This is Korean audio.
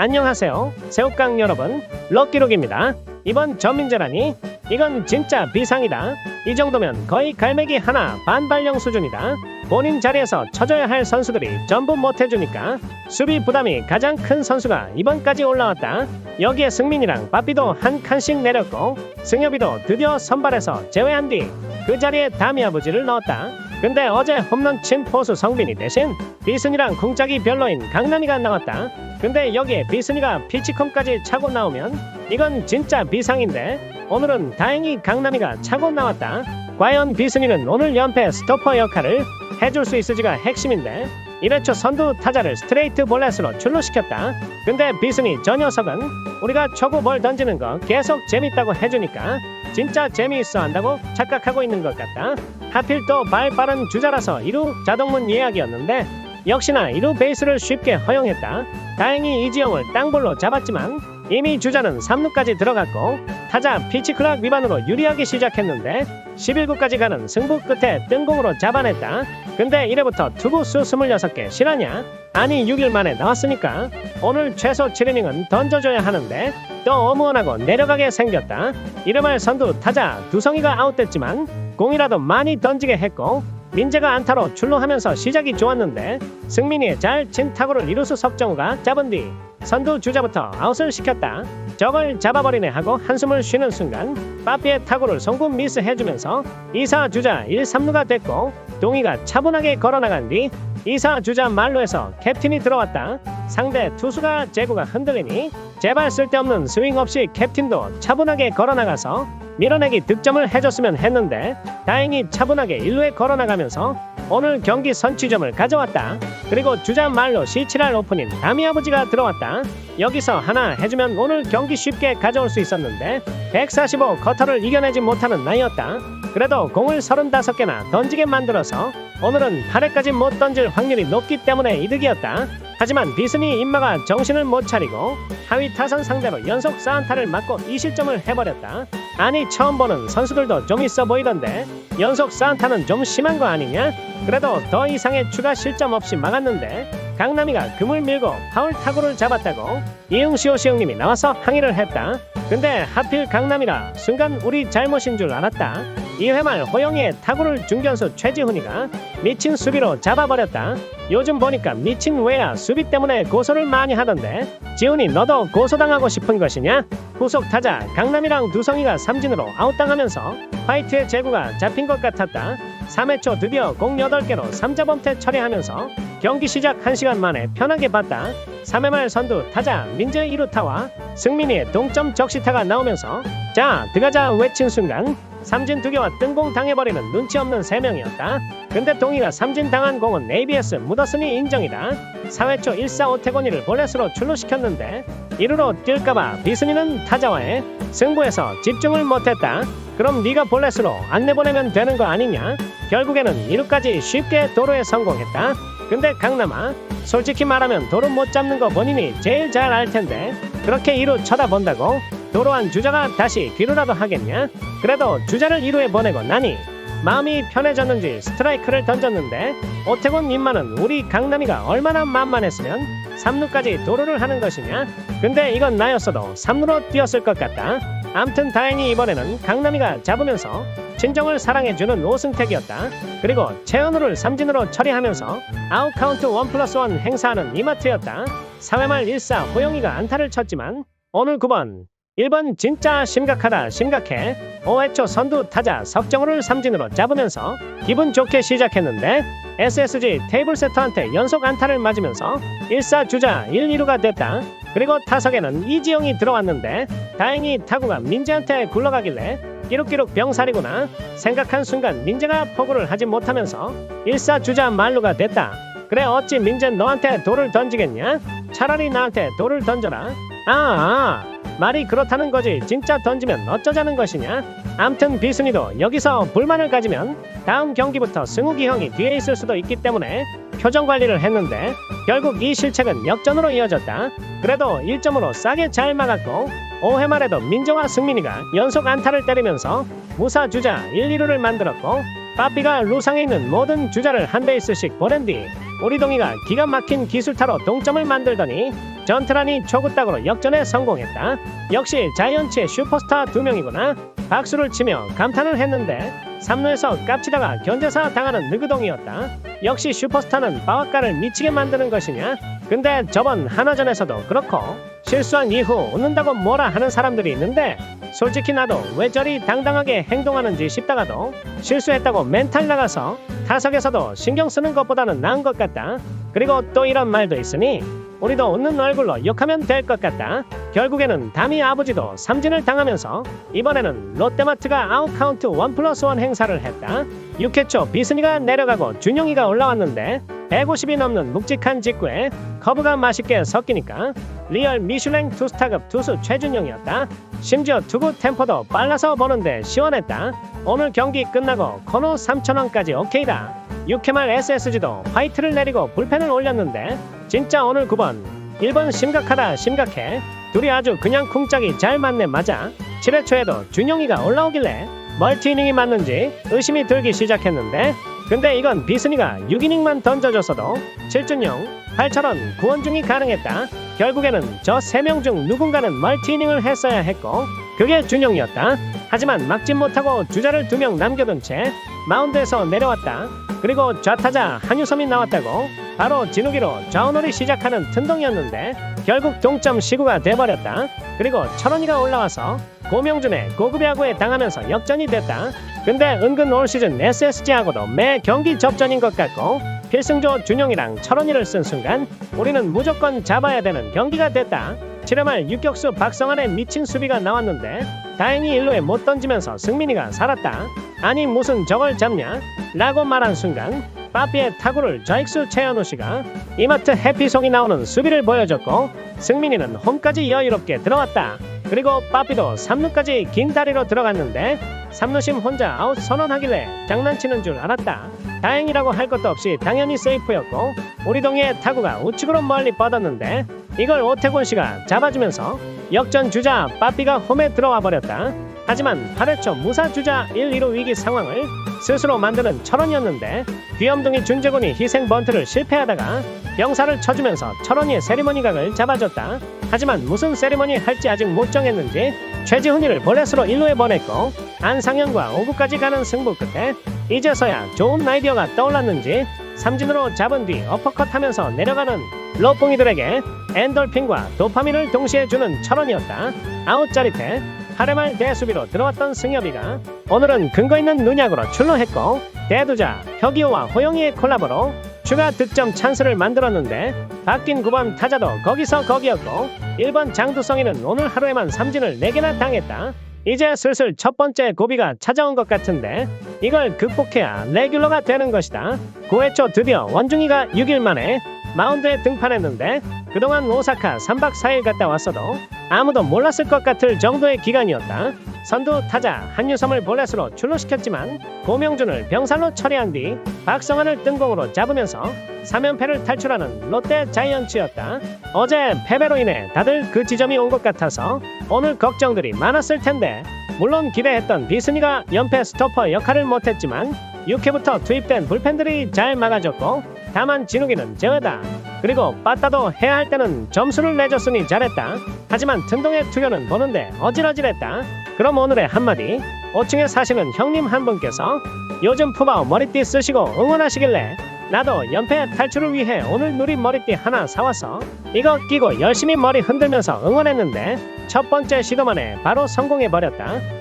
안녕하세요. 새우깡 여러분, 럭키록입니다. 이번 전민재라니 이건 진짜 비상이다. 이 정도면 거의 갈매기 하나 반발령 수준이다. 본인 자리에서 쳐줘야 할 선수들이 전부 못해주니까 수비 부담이 가장 큰 선수가 이번까지 올라왔다. 여기에 승민이랑 빠삐도 한 칸씩 내렸고 승엽이도 드디어 선발에서 제외한 뒤 그 자리에 다미 아버지를 넣었다. 근데 어제 홈런 친 포수 성빈이 대신 비순이랑 궁짝이 별로인 강남이가 나왔다. 근데 여기에 비순이가 피치컴까지 차고 나오면 이건 진짜 비상인데 오늘은 다행히 강남이가 차고 나왔다. 과연 비순이는 오늘 연패 스토퍼 역할을 해줄 수 있을지가 핵심인데 1회초 선두 타자를 스트레이트 볼넷으로 출루시켰다. 근데 비순이 저 녀석은 우리가 초구 볼 던지는 거 계속 재밌다고 해주니까 진짜 재미있어 한다고 착각하고 있는 것 같다. 하필 또 발 빠른 주자라서 1루 자동문 예약이었는데 역시나 1루 베이스를 쉽게 허용했다. 다행히 이지영을 땅볼로 잡았지만 이미 주자는 3루까지 들어갔고 타자 피치클락 위반으로 유리하게 시작했는데 11구까지 가는 승부 끝에 뜬공으로 잡아냈다. 근데 이래부터 투구 수 26개 실하냐? 아니 6일 만에 나왔으니까 오늘 최소 7이닝은 던져줘야 하는데 또 어무원하고 내려가게 생겼다. 이름할 선두 타자 두성이가 아웃됐지만 공이라도 많이 던지게 했고 민재가 안타로 출루하면서 시작이 좋았는데 승민이 잘친 타구를 이루수 석정우가 잡은 뒤 선두 주자부터 아웃을 시켰다. 저걸 잡아버리네 하고 한숨을 쉬는 순간 빠삐의 타구를 송구 미스해주면서 2사 주자 1, 3루가 됐고 동희가 차분하게 걸어나간 뒤 2사 주자 말로에서 캡틴이 들어왔다. 상대 투수가 제구가 흔들리니 제발 쓸데없는 스윙 없이 캡틴도 차분하게 걸어나가서 밀어내기 득점을 해줬으면 했는데 다행히 차분하게 1루에 걸어나가면서 오늘 경기 선취점을 가져왔다. 그리고 주자 말로 C7할 오픈인 다미 아버지가 들어왔다. 여기서 하나 해주면 오늘 경기 쉽게 가져올 수 있었는데 145 커터를 이겨내지 못하는 나이였다. 그래도 공을 35개나 던지게 만들어서 오늘은 8회까지 못 던질 확률이 높기 때문에 이득이었다. 하지만 비스니 임마가 정신을 못 차리고 하위 타선 상대로 연속 4안타를 맞고 2실점을 해버렸다. 아니 처음 보는 선수들도 좀 있어 보이던데 연속 4안타는 좀 심한 거 아니냐? 그래도 더 이상의 추가 실점 없이 막았는데 강남이가 금을 밀고 파울 타구를 잡았다고 이응시오 시형님이 나와서 항의를 했다. 근데 하필 강남이라 순간 우리 잘못인 줄 알았다. 2회 말 호영이의 타구를 중견수 최지훈이가 미친 수비로 잡아버렸다. 요즘 보니까 미친 외야 수비 때문에 고소를 많이 하던데 지훈이 너도 고소당하고 싶은 것이냐? 후속 타자 강남이랑 두성이가 삼진으로 아웃당하면서 화이트의 제구가 잡힌 것 같았다. 3회 초 드디어 공 8개로 3자 범퇴 처리하면서 경기 시작 1시간 만에 편하게 봤다. 3회 말 선두 타자 민재 1루타와 승민이의 동점 적시타가 나오면서 자 들어가자 외친 순간 삼진 두 개와 뜬공 당해버리는 눈치 없는 세 명이었다. 근데 동희가 삼진 당한 공은 ABS 묻었으니 인정이다. 4회 초 1사 오태곤이를 볼넷으로 출루시켰는데 1루로 뛸까봐 비순이는 타자와의 승부에서 집중을 못했다. 그럼 네가 볼넷으로 안 내보내면 되는 거 아니냐? 결국에는 2루까지 쉽게 도로에 성공했다. 근데 강남아 솔직히 말하면 도로 못 잡는 거 본인이 제일 잘 알 텐데 그렇게 2루 쳐다본다고 도로한 주자가 다시 귀로라도 하겠냐? 그래도 주자를 2루에 보내고 나니 마음이 편해졌는지 스트라이크를 던졌는데 오태곤 임마는 우리 강남이가 얼마나 만만했으면 3루까지 도루를 하는 것이냐? 근데 이건 나였어도 3루로 뛰었을 것 같다. 암튼 다행히 이번에는 강남이가 잡으면서 친정을 사랑해주는 오승택이었다. 그리고 최은우를 삼진으로 처리하면서 아웃 카운트 1 플러스 1 행사하는 이마트였다. 4회 말 1사 호영이가 안타를 쳤지만 오늘 9번 1번 진짜 심각하다 심각해 5회 초 선두 타자 석정우를 삼진으로 잡으면서 기분 좋게 시작했는데 SSG 테이블 세터한테 연속 안타를 맞으면서 1사 주자 1, 2루가 됐다. 그리고 타석에는 이지영이 들어왔는데 다행히 타구가 민재한테 굴러가길래 끼룩끼룩 병살이구나 생각한 순간 민재가 포구를 하지 못하면서 1사 주자 말루가 됐다. 그래 어찌 민재 너한테 돌을 던지겠냐? 차라리 나한테 돌을 던져라. 아, 아 말이 그렇다는 거지 진짜 던지면 어쩌자는 것이냐? 암튼 비순이도 여기서 불만을 가지면 다음 경기부터 승욱이 형이 뒤에 있을 수도 있기 때문에 표정 관리를 했는데 결국 이 실책은 역전으로 이어졌다. 그래도 1점으로 싸게 잘 막았고 5회 말에도 민정화 승민이가 연속 안타를 때리면서 무사 주자 1, 2루를 만들었고 빠삐가 루상에 있는 모든 주자를 한 베이스씩 보낸 뒤 우리 동이가 기가 막힌 기술타로 동점을 만들더니 전트란이 초구딱으로 역전에 성공했다. 역시 자이언츠의 슈퍼스타 두 명이구나. 박수를 치며 감탄을 했는데 3루에서 깝치다가 견제사 당하는 느그동이었다. 역시 슈퍼스타는 바와가를 미치게 만드는 것이냐? 근데 저번 한화전에서도 그렇고 실수한 이후 웃는다고 뭐라 하는 사람들이 있는데 솔직히 나도 왜 저리 당당하게 행동하는지 싶다가도 실수했다고 멘탈 나가서 타석에서도 신경 쓰는 것보다는 나은 것 같다. 그리고 또 이런 말도 있으니 우리도 웃는 얼굴로 욕하면 될 것 같다. 결국에는 담이 아버지도 삼진을 당하면서 이번에는 롯데마트가 아웃카운트 원 플러스 원 행사를 했다. 6회 초 비스니가 내려가고 준용이가 올라왔는데 150이 넘는 묵직한 직구에 커브가 맛있게 섞이니까 리얼 미슐랭 투스타급 투수 최준용이었다. 심지어 투구 템포도 빨라서 보는데 시원했다. 오늘 경기 끝나고 코너 3천원까지 오케이다. 6회 말 SSG도 화이트를 내리고 불펜을 올렸는데 진짜 오늘 9번 1번 심각하다 심각해 둘이 아주 그냥 쿵짝이 잘 맞네 맞아 7회 초에도 준용이가 올라오길래 멀티 이닝이 맞는지 의심이 들기 시작했는데 근데 이건 비스니가 6이닝만 던져줬어도 7준용 8천원 구원중이 가능했다. 결국에는 저 3명 중 누군가는 멀티이닝을 했어야 했고 그게 준용이었다. 하지만 막진 못하고 주자를 2명 남겨둔 채 마운드에서 내려왔다 그리고 좌타자 한유섬이 나왔다고 바로 진우기로 좌우놀이 시작하는 튼동이었는데 결국 동점 시구가 돼버렸다. 그리고 천원이가 올라와서 고명준의 고급 야구에 당하면서 역전이 됐다. 근데 은근 올 시즌 SSG하고도 매 경기 접전인 것 같고 필승조 준용이랑 철원이를 쓴 순간 우리는 무조건 잡아야 되는 경기가 됐다. 7회 말 유격수 박성환의 미친 수비가 나왔는데 다행히 1루에 못 던지면서 승민이가 살았다. 아니 무슨 저걸 잡냐? 라고 말한 순간 빠삐의 타구를 좌익수 최현우 씨가 이마트 해피송이 나오는 수비를 보여줬고 승민이는 홈까지 여유롭게 들어왔다. 그리고 빠삐도 3루까지 긴 다리로 들어갔는데 3루심 혼자 아웃 선언하길래 장난치는 줄 알았다. 다행이라고 할 것도 없이 당연히 세이프였고 우리 동의 타구가 우측으로 멀리 뻗었는데 이걸 오태곤 씨가 잡아주면서 역전 주자 빠삐가 홈에 들어와 버렸다. 하지만 8회 초 무사 주자 1, 2루 위기 상황을 스스로 만드는 철원이었는데 귀염둥이 준재군이 희생 번트를 실패하다가 병사를 쳐주면서 철원이의 세리머니 각을 잡아줬다. 하지만 무슨 세리머니 할지 아직 못 정했는지 최지훈이를 볼넷으로 1루에 보냈고 안상현과 5구까지 가는 승부 끝에 이제서야 좋은 아이디어가 떠올랐는지 삼진으로 잡은 뒤 어퍼컷하면서 내려가는 로뽕이들에게 엔돌핀과 도파민을 동시에 주는 철원이었다. 아웃 짜릿해 8회 말 대수비로 들어왔던 승엽이가 오늘은 근거 있는 눈약으로 출루했고 대두자 혁이호와 호영이의 콜라보로 추가 득점 찬스를 만들었는데 바뀐 9번 타자도 거기서 거기였고 1번 장두성이는 오늘 하루에만 삼진을 4개나 당했다. 이제 슬슬 첫 번째 고비가 찾아온 것 같은데 이걸 극복해야 레귤러가 되는 것이다. 9회 초 드디어 원중이가 6일 만에 마운드에 등판했는데 그동안 오사카 3박 4일 갔다 왔어도 아무도 몰랐을 것 같을 정도의 기간이었다. 선두 타자 한유섬을 볼넷으로 출루시켰지만 고명준을 병살로 처리한 뒤 박성환을 뜬공으로 잡으면서 3연패를 탈출하는 롯데 자이언츠였다. 어제 패배로 인해 다들 그 지점이 온 것 같아서 오늘 걱정들이 많았을 텐데 물론 기대했던 비스니가 연패 스토퍼 역할을 못했지만 6회부터 투입된 불펜들이 잘 막아줬고 다만 진욱이는 제외다. 그리고 빠따도 해야 할 때는 점수를 내줬으니 잘했다. 하지만 튼동의 투표는 보는데 어질어질했다. 그럼 오늘의 한마디 5층에 사시는 형님 한 분께서 요즘 푸바오 머리띠 쓰시고 응원하시길래 나도 연패 탈출을 위해 오늘 누린 머리띠 하나 사와서 이거 끼고 열심히 머리 흔들면서 응원했는데 첫 번째 시도만에 바로 성공해버렸다.